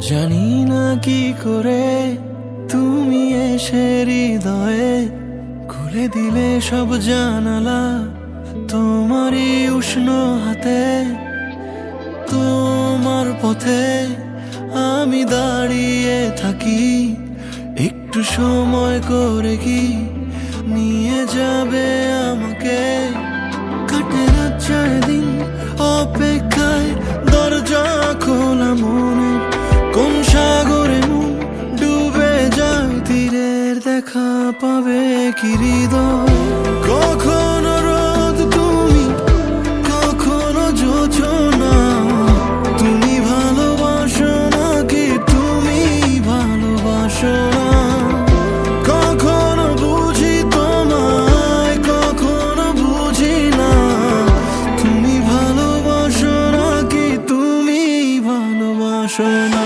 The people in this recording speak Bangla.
জানি না কি করে তুমি এসে হৃদয়ে খুলে দিলে সব জানালা তোমারই উষ্ণ হাতে, তোমার পথে আমি দাঁড়িয়ে থাকি। একটু সময় করে কি নিয়ে যাবে আমাকে? দেখা পাবে কি হৃদয়? কখনো রোদ তুমি, কখনো যোজনা তুমি ভালোবাসো নাকি তুমি ভালোবাসো না? কখনো বুঝি তোমায়, কখনো বুঝি না। তুমি ভালোবাসো নাকি তুমি ভালোবাসো না?